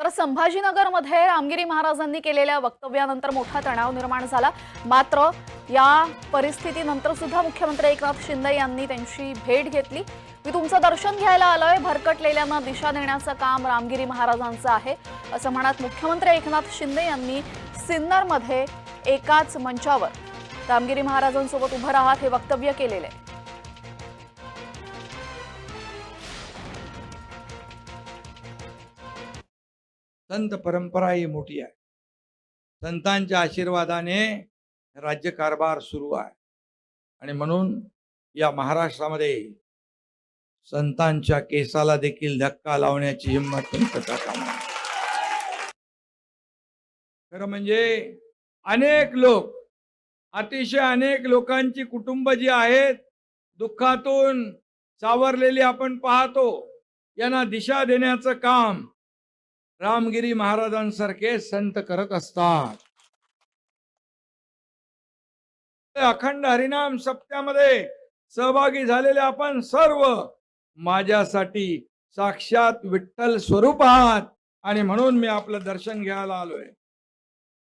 तर संभाजीनगरमध्ये रामगिरी महाराजांनी केलेल्या वक्तव्यानंतर मोठा तणाव निर्माण झाला. मात्र या परिस्थितीनंतर सुद्धा मुख्यमंत्री एकनाथ शिंदे यांनी त्यांची भेट घेतली. मी तुमचं दर्शन घ्यायला आलोय. भरकटलेल्यांना दिशा देण्याचं काम रामगिरी महाराजांचं आहे असं म्हणत मुख्यमंत्री एकनाथ शिंदे यांनी सिन्नरमध्ये एकाच मंचावर रामगिरी महाराजांसोबत उभं राहत हे वक्तव्य केलेलं आहे. संत परंपरा ही मोठी आहे. संतांच्या आशीर्वादाने राज्यकारभार सुरू आहे. आणि म्हणून या महाराष्ट्रामध्ये संतांच्या केसाला देखील धक्का लावण्याची हिंमत करता कामा खरं म्हणजे अनेक लोक अतिशय अनेक लोकांची कुटुंब जी आहेत दुःखातून सावरलेली आपण पाहतो यांना दिशा देण्याचं काम रामगिरी महाराजांसारखे संत करत असतात. अखंड हरिनाम सप्त्यामध्ये सहभागी झालेले आपण सर्व माझ्यासाठी साक्षात विठ्ठल स्वरूप आहात आणि म्हणून मी आपलं दर्शन घ्यायला आलोय.